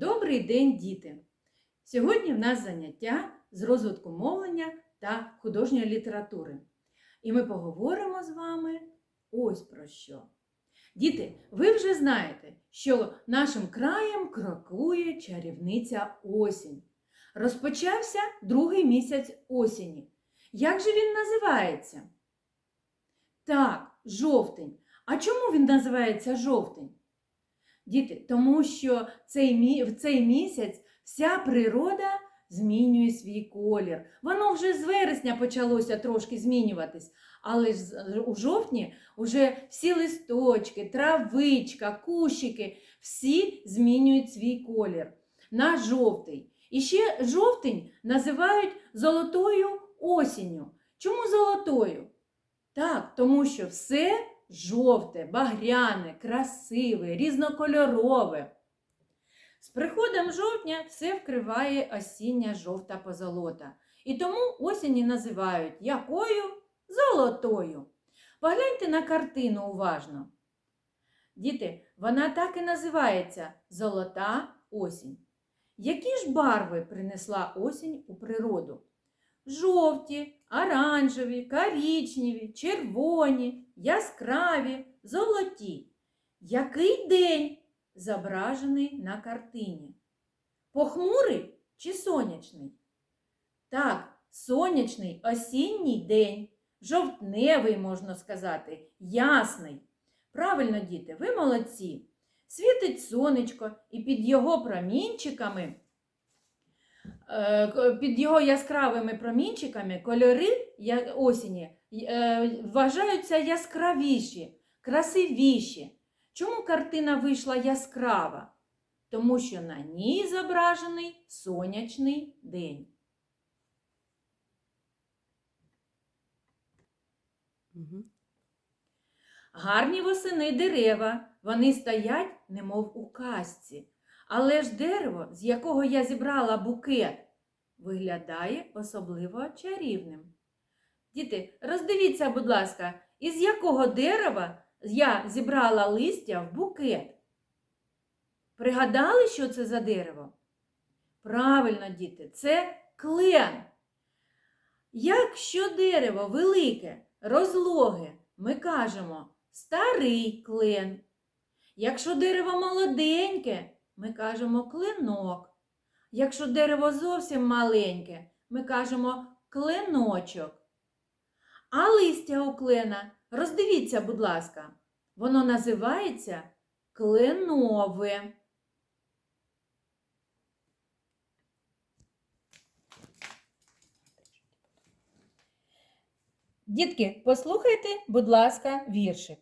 Добрий день, діти! Сьогодні в нас заняття з розвитку мовлення та художньої літератури. І ми поговоримо з вами ось про що. Діти, ви вже знаєте, що нашим краєм крокує чарівниця осінь. Розпочався другий місяць осені. Як же він називається? Так, жовтень. А чому він називається жовтень? Діти, тому що цей, в цей місяць вся природа змінює свій колір. Воно вже з вересня почалося трошки змінюватись, але ж у жовтні вже всі листочки, травичка, кущики, всі змінюють свій колір на жовтий. І ще жовтень називають золотою осінню. Чому золотою? Так, тому що все жовте, багряне, красиве, різнокольорове. З приходом жовтня все вкриває осіння жовта позолота. І тому осінь називають якою? Золотою. Погляньте на картину уважно. Діти, вона так і називається Золота осінь. Які ж барви принесла осінь у природу? Жовті, оранжеві, коричневі, червоні, яскраві, золоті. Який день зображений на картині? Похмурий чи сонячний? Так, сонячний осінній день, жовтневий, можна сказати, ясний. Правильно, діти, ви молодці. Світить сонечко, і під його промінчиками під його яскравими промінчиками кольори осені е, вважаються яскравіші, красивіші. Чому картина вийшла яскрава? Тому що на ній зображений сонячний день. Угу. Гарні восени дерева, вони стоять, немов у казці. Але ж дерево, з якого я зібрала букет, виглядає особливо чарівним. Діти, роздивіться, будь ласка, із якого дерева я зібрала листя в букет? Пригадали, що це за дерево? Правильно, діти, це клен. Якщо дерево велике, розлоге, ми кажемо старий клен. Якщо дерево молоденьке, ми кажемо клинок. Якщо дерево зовсім маленьке, ми кажемо клиночок. А листя у клена, роздивіться, будь ласка, воно називається кленове. Дітки, послухайте, будь ласка, віршик.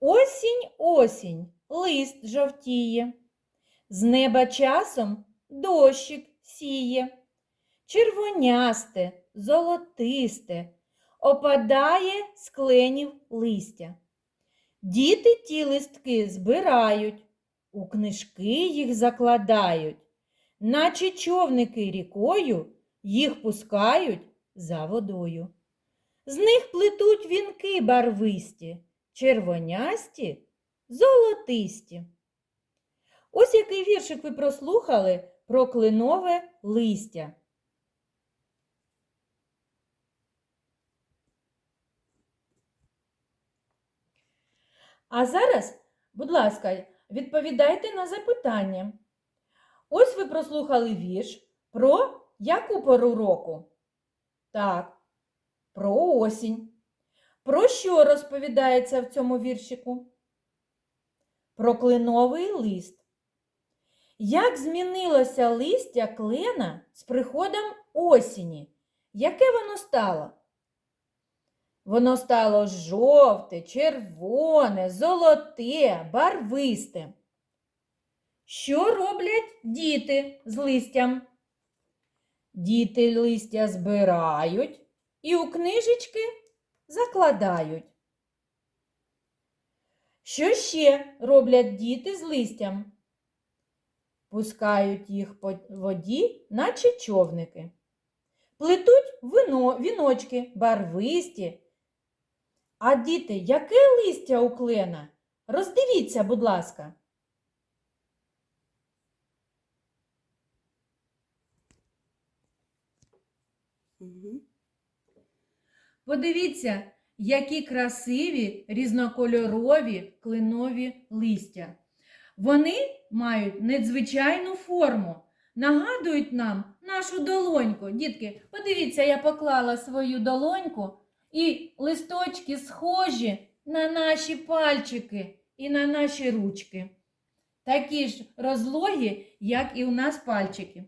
Осінь, осінь, лист жовтіє, з неба часом дощик сіє, червонясте, золотисте, опадає з кленів листя. Діти ті листки збирають, у книжки їх закладають, наче човники рікою їх пускають за водою. З них плетуть вінки барвисті, червонясті, золотисті. Ось який віршик ви прослухали про клинове листя. А зараз, будь ласка, відповідайте на запитання. Ось ви прослухали вірш про яку пору року? Так, про осінь. Про що розповідається в цьому віршику? Про кленовий лист. Як змінилося листя клена з приходом осені? Яке воно стало? Воно стало жовте, червоне, золоте, барвисте. Що роблять діти з листям? Діти листя збирають і у книжечки закладають. Що ще роблять діти з листям? пускають їх по воді, наче човники. Плетуть вино, віночки, барвисті. А діти, яке листя у клена? Роздивіться, будь ласка. Подивіться, які красиві різнокольорові клинові листя. Вони мають надзвичайну форму, нагадують нам нашу долоньку. Дітки, подивіться, я поклала свою долоньку, і листочки схожі на наші пальчики і на наші ручки. Такі ж розлогі, як і у нас пальчики.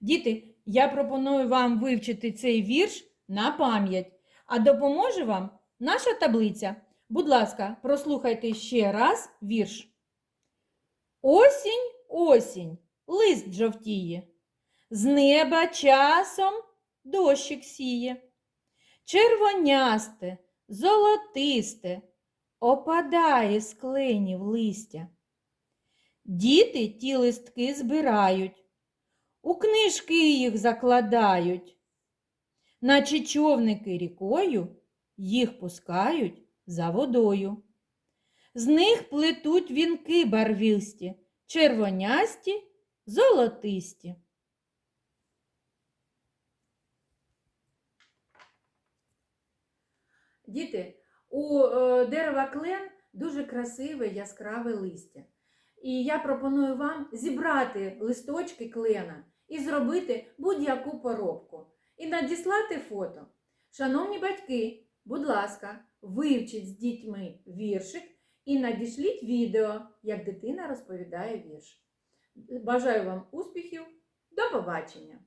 Діти, я пропоную вам вивчити цей вірш на пам'ять, а допоможе вам наша таблиця. Будь ласка, прослухайте ще раз вірш. Осінь, осінь, лист жовтіє, з неба часом дощик сіє. Червонясте, золотисте, опадає з кленів листя. Діти ті листки збирають, у книжки їх закладають, наче човники рікою їх пускають за водою. З них плетуть вінки барвісті, червонясті, золотисті. Діти, у е, дерева клен дуже красиве яскраве листя. І я пропоную вам зібрати листочки клена і зробити будь-яку поробку. І надіслати фото. Шановні батьки, будь ласка, вивчіть з дітьми віршик і надішліть відео, як дитина розповідає вірш. Бажаю вам успіхів! До побачення!